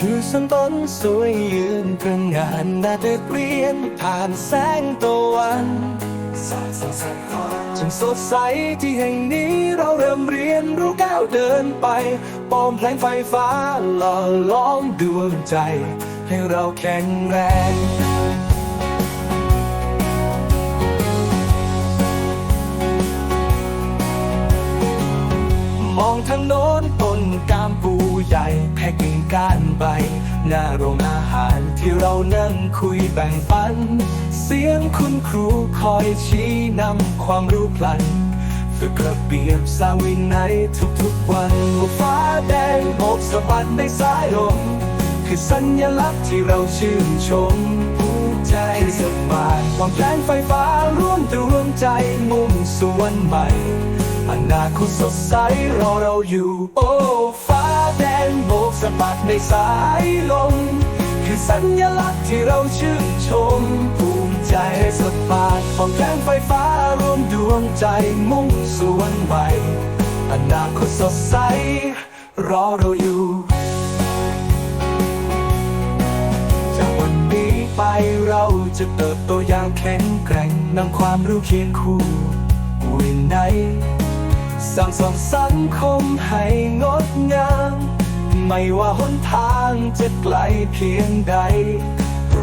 ถือสันต้นสวยยืนกระงานหน้าตึกเรียนผ่านแสงตะวันสาดส่องสงฟ้าจนสดใสที่แห่งนี้เราเริ่มเรียนรู้ก้าวเดินไป ปอมแผลงไฟฟ้าหล่อล้อมดวงใจ ให้เราแข็งแรงมองทางโน้นต้นกามปู ใหญ่แผ่กิ่งก้านใบ หน้าโรงอาหารที่เรานั่งคุยแบ่งปัน เสียงคุณครูคอยชี้นำความรู้พลันฝึกระเบียบสาวินัยทุกๆวันฟ้าแดงโบกสะบัดในสายลมคือสัญลักษณ์ที่เราชื่นชมภูมิใจสบายความแผนไฟฟ้าร่วมตัวร่วมใจมุ่งสู่วันใหม่อนาคตสดใสรอเราอยู่โอ้ฟ้าะบัดในสายลม คือสัญลักษณ์ที่เราชื่นชม ภูมิใจสดบาดของแผงไฟฟ้ารวมดวงใจมุ่งสู่วันใหม่อนาคตสดใส รอเราอยู่จากวันนี้ไปเราจะเติบโตอย่างแข็งแกร่งนำความรู้เคียงคู่วินัยสร้างสรรค์สังคมให้งดง ไม่ว่าหนทางจะไกลเพียงใด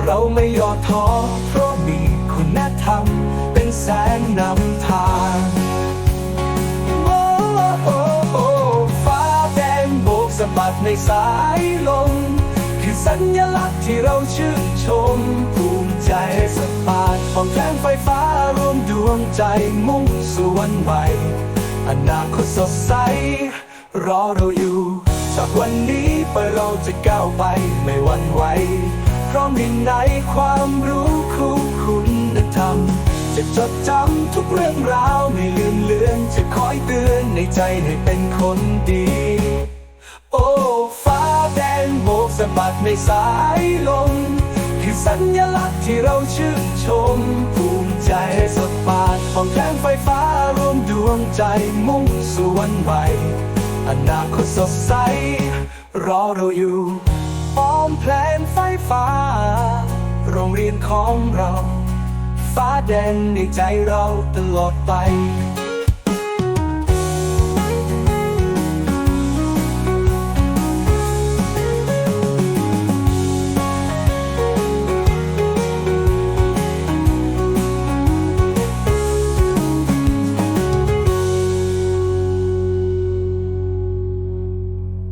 เราไม่ย่อท้อเพราะมีคุณธรรมเป็นแสงนำทางโอ้โอ้โอ้ฟ้าแดงโบกสะบัดในสายลมคือสัญลักษณ์ที่เราชื่นชม ภูมิใจสะพานของแผงไฟฟ้ารวมดวงใจมุ่งสู่วันใหม่อนาคตสดใสรอเราอยู่ จากวันนี้ไปเราจะก้าวไปไม่หวั่นไหวเพราะมีในความรู้คู่คุณธรรม จะจดจำทุกเรื่องราวไม่ลืมเลือนจะคอยเตือนในใจให้เป็นคนดี โอ้ฟ้าแดงโบกสะบัดในสายลมคือสัญลักษณ์ที่เราชื่นชม ภูมิใจสดบาดของแผงไฟฟ้ารวมดวงใจมุ่งสู่วันใหม่ อนาคตสดใส รอเราอยู่ป้อมแผนไฟฟ้า โรงเรียนของเรา ฟ้าแดงในใจเราตลอดไป